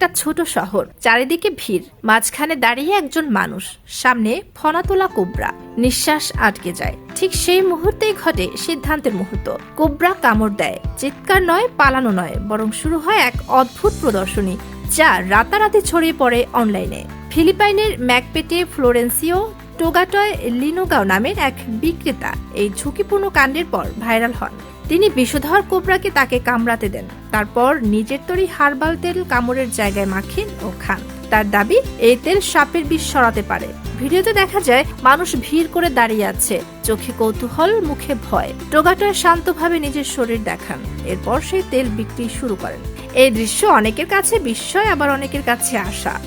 একটা ছোট শহর, চারিদিকে ভিড়, মাঝখানে দাঁড়িয়ে একজন মানুষ, সামনে ফনাতোলা কোবরা। নিঃশ্বাস আটকে যায়। ঠিক সেই মুহূর্তেই ঘটে সিদ্ধান্তের মুহূর্ত। কোবরা কামড় দেয়। চিৎকার নয়, পালানো নয়, বরং শুরু হয় এক অদ্ভুত প্রদর্শনী, যা রাতারাতি ছড়িয়ে পড়ে অনলাইনে। ফিলিপাইনের ম্যাকপেটে ফ্লোরেন্সিও টোগাটয় লিনোগাও নামের এক বিক্রেতা এই ঝুঁকিপূর্ণ কাণ্ডের পর ভাইরাল হন। তিনি বিষধর কোবরাকে তাকে কামড়াতে দেন। তারপর নিজের তৈরি হার্বাল তেল কামড়ের জায়গায় মাখেন ও খান। তার দাবি, এই তেল সাপের বিষ সরাতে পারে। ভিডিওতে দেখা যায়, মানুষ ভিড় করে দাঁড়িয়ে আছে। চোখে কৌতূহল, মুখে ভয়। টোগাটয় শান্তভাবে নিজের শরীর দেখান। এরপর সেই তেল বিক্রি শুরু করেন। এই দৃশ্য অনেকের কাছে বিস্ময়, আবার অনেকের কাছে আশা।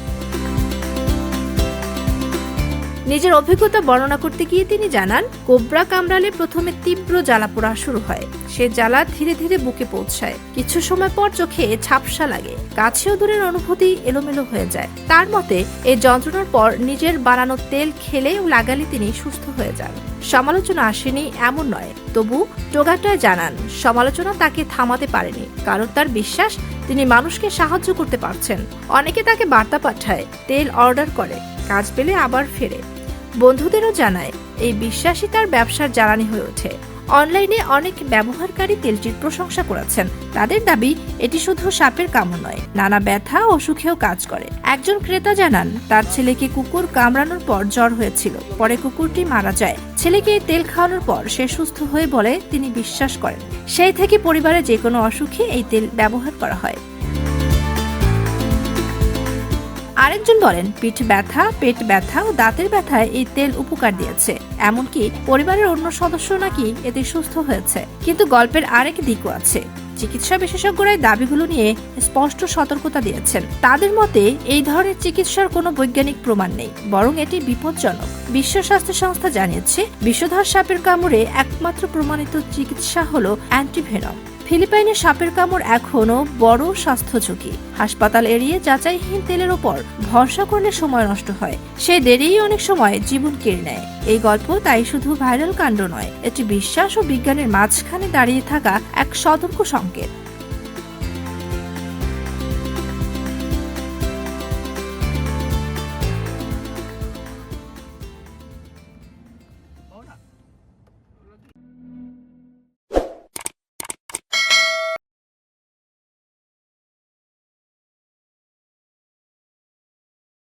নিজের অভিজ্ঞতা বর্ণনা করতে গিয়ে তিনি জানান, কোবরা কামড়ালে প্রথমে তীব্র জ্বালা পোড়া শুরু হয়। সে জ্বালা ধীরে ধীরে বুকে পৌঁছায়। কিছু সময় পর চোখে ঝাপসা লাগে। কাছেও দূরের অনুভূতি এলোমেলো হয়ে যায়। তার মতে, এই যন্ত্রণার পর নিজের বানানো তেল খেলে লাগালে তিনি সুস্থ হয়ে যান। সমালোচনা আসেনি, এমন নয়। তবু টোগাটায় জানান, সমালোচনা তাকে থামাতে পারেনি। কারণ তার বিশ্বাস, তিনি মানুষকে সাহায্য করতে পারছেন। অনেকে তাকে বার্তা পাঠায়, তেল অর্ডার করে, কাজ পেলে আবার ফেরে। বন্ধুদেরও জানায়, এই বিশ্বাসই তার ব্যবসার জ্বালানি হয়ে ওঠে। অনলাইনে অনেক ব্যবহারকারী তেলটির প্রশংসা করেছেন। তাদের দাবি, এটি শুধু সাপের কামড় নয়, নানা ব্যথা ও সুখেও কাজ করে। একজন ক্রেতা জানান, তার ছেলেকে কুকুর কামড়ানোর পর জ্বর হয়েছিল। পরে কুকুরটি মারা যায়। ছেলেকে তেল খাওয়ানোর পর সে সুস্থ হয়ে বলে তিনি বিশ্বাস করেন। সেই থেকে পরিবারে যে কোনো অসুখে এই তেল ব্যবহার করা হয়। আরেকজন বলেন, পিঠ ব্যথা, পেট ব্যথা ও দাঁতের ব্যথায় এই তেল উপকার দিয়েছে। এমনকি পরিবারের অন্য সদস্য নাকি এতে সুস্থ হয়েছে। কিন্তু গল্পের আরেক দিকও আছে। চিকিৎসা বিশেষজ্ঞরা এই দাবিগুলো নিয়ে স্পষ্ট সতর্কতা দিয়েছেন। তাদের মতে, এই ধরনের চিকিৎসার কোনো বৈজ্ঞানিক প্রমাণ নেই, বরং এটি বিপজ্জনক। বিশ্ব স্বাস্থ্য সংস্থা জানিয়েছে, বিষধর সাপের কামড়ে একমাত্র প্রমাণিত চিকিৎসা হল অ্যান্টিভেনম। ফিলিপাইনে সাপের কামড় এখনও বড় স্বাস্থ্য ঝুঁকি হাসপাতাল এড়িয়ে যাচাইহীন তেলের ওপর ভরসা করলে সময় নষ্ট হয়। সে দেরিই অনেক সময় জীবন কেড়ে নেয়। এই গল্প তাই শুধু ভাইরাল কাণ্ড নয়, এটি বিশ্বাস ও বিজ্ঞানের মাঝখানে দাঁড়িয়ে থাকা এক সতর্ক সংকেত।